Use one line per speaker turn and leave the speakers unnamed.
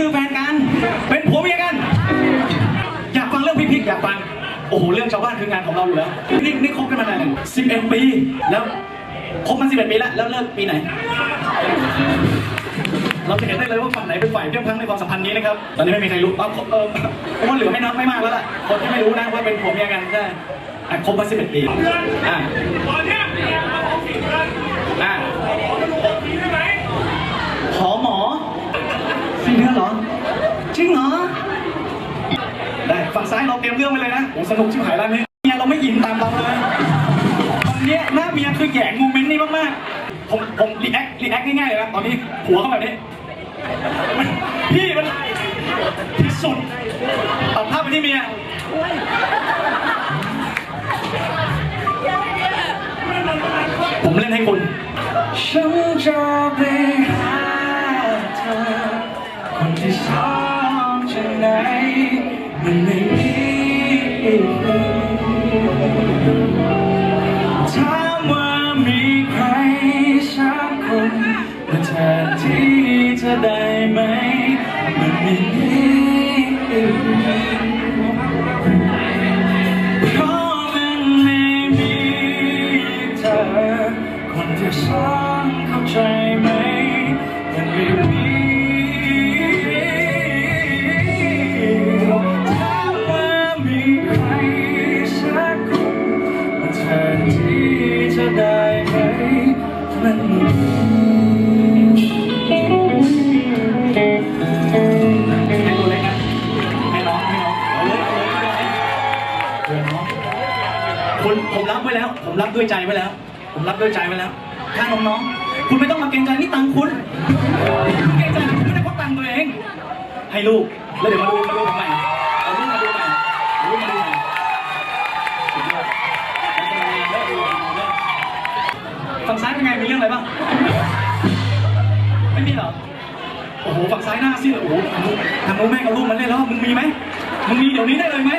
คือแฟนกัน เป็นผัวเมียกัน อยากฟังเรื่องพิพิกอยากฟัง โอ้โห เรื่องชาวบ้านคืองานของเราอยู่แล้ว นี่นี่คบกันมานานสิบเอ็ดปี แล้วคบมาสิบเอ็ดปีแล้ว แล้วเลิกปีไหน เราจะเห็นได้เลยว่าฝั่งไหนเป็นฝ่ายเพียงพลังในความสัมพันธ์นี้นะครับ ตอนนี้ไม่มีใครรู้เอาเออเพราะว่าเหลือไม่นับไม่มากแล้วล่ะ คนที่ไม่รู้นะว่าเป็นผัวเมียกันได้อะคบมาสิบเอ็ดปี อ่า
ตอนเนี้ยเราเอาสี่เดือน
อ่า
หกปีได้ไหม
ขอหมอสี่เดือนเหรอ จริงเหรอ ได้ฝั่งซ้าย เตรียมเรื่องไปเลยนะโอ้สนุกชิบหายแล้วนี่เมียเราไม่อินตามเราเลยตอนเนี้ยหน้าเมียคือแหย่งโมเมนต์นี้มากๆผมผมรีแอครีแอคง่ายๆเลยนะตอนนี้หัวเขาแบบนี้พี่มันที่สุดตัดภาพไปที่เมียผมเล่นให้คุณฉันจะไปหาเธอคนที่สองจะไหนมันไม่มี ถามว่ามีใครสักคนมาแทนที่เธอได้ไหม มันไม่มีอีกเพราะมันไม่มีเธอคนที่สองเข้าใจไหม คุณผมรับไว้แล้ว ผมรับด้วยใจไว้แล้ว ผมรับด้วยใจไว้แล้วถ้าน้องๆคุณไม่ต้องมาเกรงใจนี่ตังคุณเกรงใจคุณไม่ได้เพราะตังตัวเอง ให้ลูกแล้วเดี๋ยวมาดูมาดู ฝั่งซ้ายเป็นไง มีเรื่องอะไรบ้าง ไม่มีเหรอ โอ้โห ฝั่งซ้ายหน้าซีดเลยโอ้โหทางโน้นแม่งเอาลูกมันเล่นแล้ว มึงมีไหม มึงมีเดี๋ยวนี้ได้เลยไหม